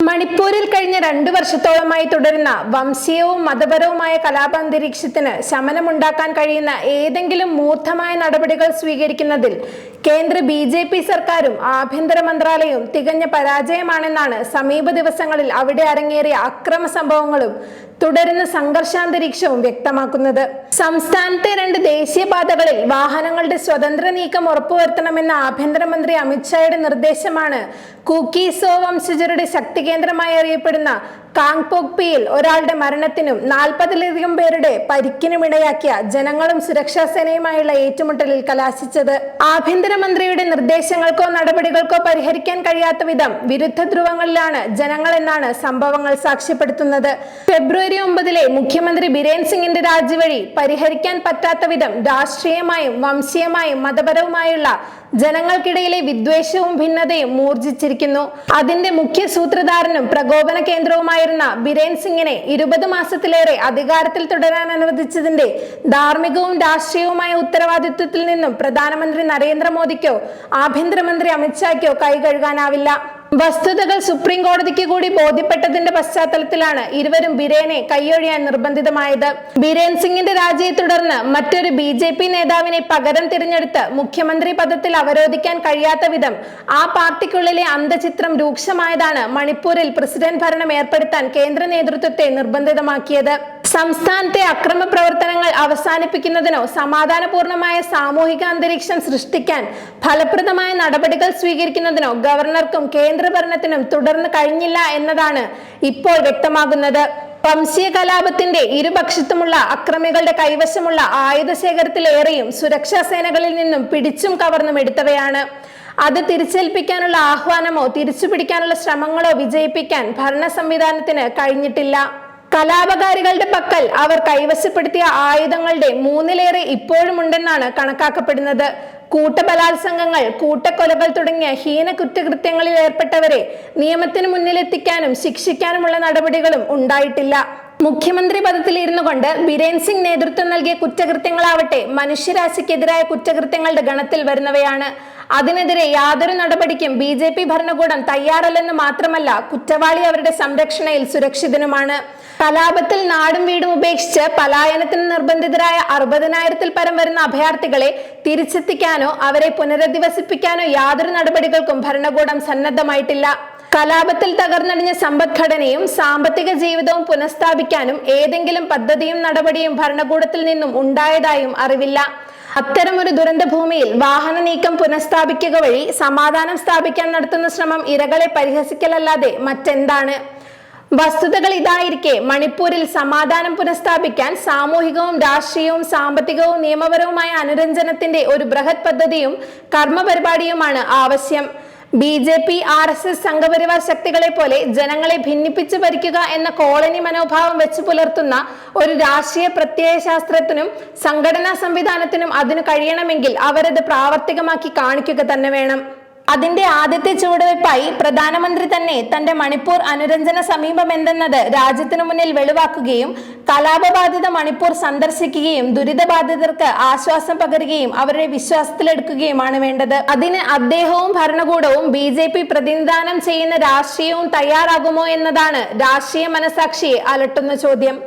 മണിപ്പൂരിൽ കഴിഞ്ഞ രണ്ടു വർഷത്തോളമായി തുടരുന്ന വംശീയവും മതപരവുമായ കലാപാന്തരീക്ഷത്തിന് ശമനമുണ്ടാക്കാൻ കഴിയുന്ന ഏതെങ്കിലും മൂർദ്ധമായ നടപടികൾ സ്വീകരിക്കുന്നതിൽ കേന്ദ്ര ബി ജെ പി സർക്കാരും ആഭ്യന്തര മന്ത്രാലയവും തികഞ്ഞ പരാജയമാണെന്നാണ് സമീപ ദിവസങ്ങളിൽ അവിടെ അരങ്ങേറിയ അക്രമ സംഭവങ്ങളും തുടരുന്ന സംഘർഷാന്തരീക്ഷവും വ്യക്തമാക്കുന്നത്. സംസ്ഥാനത്തെ രണ്ട് ദേശീയപാതകളിൽ വാഹനങ്ങളുടെ സ്വതന്ത്ര നീക്കം ഉറപ്പുവരുത്തണമെന്ന ആഭ്യന്തരമന്ത്രി അമിത്ഷായുടെ നിർദ്ദേശമാണ് കുക്കീസോ വംശജരുടെ ശക്തി കേന്ദ്രമായി അറിയപ്പെടുന്ന കാങ്പോക്പിയിൽ ഒരാളുടെ മരണത്തിനും നാൽപ്പതിലധികം പേരുടെ പരിക്കിനും ഇടയാക്കിയ ജനങ്ങളും സുരക്ഷാ സേനയുമായുള്ള ഏറ്റുമുട്ടലിൽ കലാശിച്ചത്. ആഭ്യന്തരമന്ത്രിയുടെ നിർദ്ദേശങ്ങൾക്കോ നടപടികൾക്കോ പരിഹരിക്കാൻ കഴിയാത്ത വിധം വിരുദ്ധ ധ്രുവങ്ങളിലാണ് ജനങ്ങൾ എന്നാണ് സംഭവങ്ങൾ സാക്ഷ്യപ്പെടുത്തുന്നത്. ഫെബ്രുവരി ഒമ്പതിലെ മുഖ്യമന്ത്രി ബിരേൻ സിംഗിന്റെ രാജിവഴി പരിഹരിക്കാൻ പറ്റാത്ത വിധം രാഷ്ട്രീയമായും വംശീയമായും മതപരവുമായുള്ള ജനങ്ങൾക്കിടയിലെ വിദ്വേഷവും ഭിന്നതയും മൂർജിച്ചിരിക്കുന്നു. അതിന്റെ മുഖ്യ സൂത്രധാരനും പ്രകോപന കേന്ദ്രവുമായിരുന്ന ബിരേൻ സിംഗിനെ ഇരുപത് മാസത്തിലേറെ അധികാരത്തിൽ തുടരാൻ അനുവദിച്ചതിന്റെ ധാർമ്മികവും രാഷ്ട്രീയവുമായ ഉത്തരവാദിത്വത്തിൽ നിന്നും പ്രധാനമന്ത്രി നരേന്ദ്രമോദിക്കോ ആഭ്യന്തരമന്ത്രി അമിത്ഷായ്ക്കോ കൈ കഴുകാനാവില്ല. വസ്തുതകൾ സുപ്രീം കോടതിക്ക് കൂടി ബോധ്യപ്പെട്ടതിന്റെ പശ്ചാത്തലത്തിലാണ് ഇരുവരും ബിരേനെ കൈയൊഴിയാൻ നിർബന്ധിതമായത്. ബിരേൻ സിംഗിന്റെ രാജിയെ തുടർന്ന് മറ്റൊരു ബി ജെ പി നേതാവിനെ പകരം തിരഞ്ഞെടുത്ത് മുഖ്യമന്ത്രി പദത്തിൽ അവരോധിക്കാൻ കഴിയാത്ത വിധം ആ പാർട്ടിക്കുള്ളിലെ അന്തചിത്രം രൂക്ഷമായതാണ് മണിപ്പൂരിൽ പ്രസിഡന്റ് ഭരണം ഏർപ്പെടുത്താൻ കേന്ദ്ര നേതൃത്വത്തെ നിർബന്ധിതമാക്കിയത്. സംസ്ഥാനത്തെ അക്രമ പ്രവർത്തനങ്ങൾ അവസാനിപ്പിക്കുന്നതിനോ സമാധാനപൂർണമായ സാമൂഹിക അന്തരീക്ഷം സൃഷ്ടിക്കാൻ ഫലപ്രദമായ നടപടികൾ സ്വീകരിക്കുന്നതിനോ ഗവർണർക്കും കേന്ദ്രഭരണത്തിനും തുടർന്ന് കഴിഞ്ഞില്ല എന്നതാണ് ഇപ്പോൾ വ്യക്തമാകുന്നത്. വംശീയ കലാപത്തിന്റെ ഇരുപക്ഷത്തുമുള്ള അക്രമികളുടെ കൈവശമുള്ള ആയുധ ശേഖരത്തിലേറെയും സുരക്ഷാ സേനകളിൽ നിന്നും പിടിച്ചും കവർന്നും എടുത്തവയാണ്. അത് തിരിച്ചേൽപ്പിക്കാനുള്ള ആഹ്വാനമോ തിരിച്ചുപിടിക്കാനുള്ള ശ്രമങ്ങളോ വിജയിപ്പിക്കാൻ ഭരണ സംവിധാനത്തിന് കഴിഞ്ഞിട്ടില്ല. കലാപകാരികളുടെ പക്കൽ അവർ കൈവശപ്പെടുത്തിയ ആയുധങ്ങളുടെ മൂന്നിലേറെ ഇപ്പോഴുമുണ്ടെന്നാണ് കണക്കാക്കപ്പെടുന്നത്. കൂട്ടബലാത്സംഗങ്ങൾ കൂട്ടക്കൊലകൾ തുടങ്ങിയ ഹീന കുറ്റകൃത്യങ്ങളിൽ ഏർപ്പെട്ടവരെ നിയമത്തിന് മുന്നിലെത്തിക്കാനും ശിക്ഷിക്കാനുമുള്ള നടപടികളും ഉണ്ടായിട്ടില്ല. മുഖ്യമന്ത്രി പദത്തിൽ ഇരുന്നു കൊണ്ട് ബിരേൻ സിംഗ് നേതൃത്വം നൽകിയ കുറ്റകൃത്യങ്ങളാവട്ടെ മനുഷ്യരാശിക്കെതിരായ കുറ്റകൃത്യങ്ങളുടെ ഗണത്തിൽ വരുന്നവയാണ്. അതിനെതിരെ യാതൊരു നടപടിക്കും ബി ജെ പി ഭരണകൂടം തയ്യാറല്ലെന്ന് മാത്രമല്ല കുറ്റവാളി അവരുടെ സംരക്ഷണയിൽ സുരക്ഷിതനുമാണ്. കലാപത്തിൽ നാടും വീടും ഉപേക്ഷിച്ച് പലായനത്തിന് നിർബന്ധിതരായ അറുപതിനായിരത്തിൽ പരം വരുന്ന അഭയാർത്ഥികളെ തിരിച്ചെത്തിക്കാനോ അവരെ പുനരധിവസിപ്പിക്കാനോ യാതൊരു നടപടികൾക്കും ഭരണകൂടം സന്നദ്ധമായിട്ടില്ല. കലാപത്തിൽ തകർന്നടിഞ്ഞ സമ്പദ്ഘടനയും സാമ്പത്തിക ജീവിതവും പുനഃസ്ഥാപിക്കാനും ഏതെങ്കിലും പദ്ധതിയും നടപടിയും ഭരണകൂടത്തിൽ നിന്നും ഉണ്ടായതായും അറിവില്ല. അത്തരമൊരു ദുരന്ത ഭൂമിയിൽ വാഹന നീക്കം പുനഃസ്ഥാപിക്കുക വഴി സമാധാനം സ്ഥാപിക്കാൻ നടത്തുന്ന ശ്രമം ഇരകളെ പരിഹസിക്കലല്ലാതെ മറ്റെന്താണ്? വസ്തുതകൾ ഇതായിരിക്കെ മണിപ്പൂരിൽ സമാധാനം പുനഃസ്ഥാപിക്കാൻ സാമൂഹികവും രാഷ്ട്രീയവും സാമ്പത്തികവും നിയമപരവുമായ അനുരഞ്ജനത്തിന്റെ ഒരു ബൃഹത് പദ്ധതിയും കർമ്മപരിപാടിയുമാണ് ആവശ്യം. B J P R S S Sangh Parivar ശക്തികളെ പോലെ ജനങ്ങളെ ഭിന്നിപ്പിച്ച് ഭരിക്കുക എന്ന കോളനി മനോഭാവം വെച്ച് പുലർത്തുന്ന ഒരു രാഷ്ട്രീയ പ്രത്യയശാസ്ത്രത്തിനും സംഘടനാ സംവിധാനത്തിനും അതിന് കഴിയണമെങ്കിൽ അവരത് പ്രാവർത്തികമാക്കി കാണിക്കുക തന്നെ വേണം. അതിന്റെ ആദ്യത്തെ ചുവടുവയ്പായി പ്രധാനമന്ത്രി തന്നെ തന്റെ മണിപ്പൂർ അനുരഞ്ജന സമീപം എന്തെന്നത് രാജ്യത്തിനു മുന്നിൽ വെളിവാക്കുകയും കലാപബാധിത മണിപ്പൂർ സന്ദർശിക്കുകയും ദുരിതബാധിതർക്ക് ആശ്വാസം പകരുകയും അവരുടെ വിശ്വാസത്തിലെടുക്കുകയുമാണ് വേണ്ടത്. അതിന് അദ്ദേഹവും ഭരണകൂടവും ബി ജെ പി പ്രതിനിധാനം ചെയ്യുന്ന രാഷ്ട്രീയവും തയ്യാറാകുമോ എന്നതാണ് രാഷ്ട്രീയ മനസാക്ഷിയെ അലട്ടുന്ന ചോദ്യം.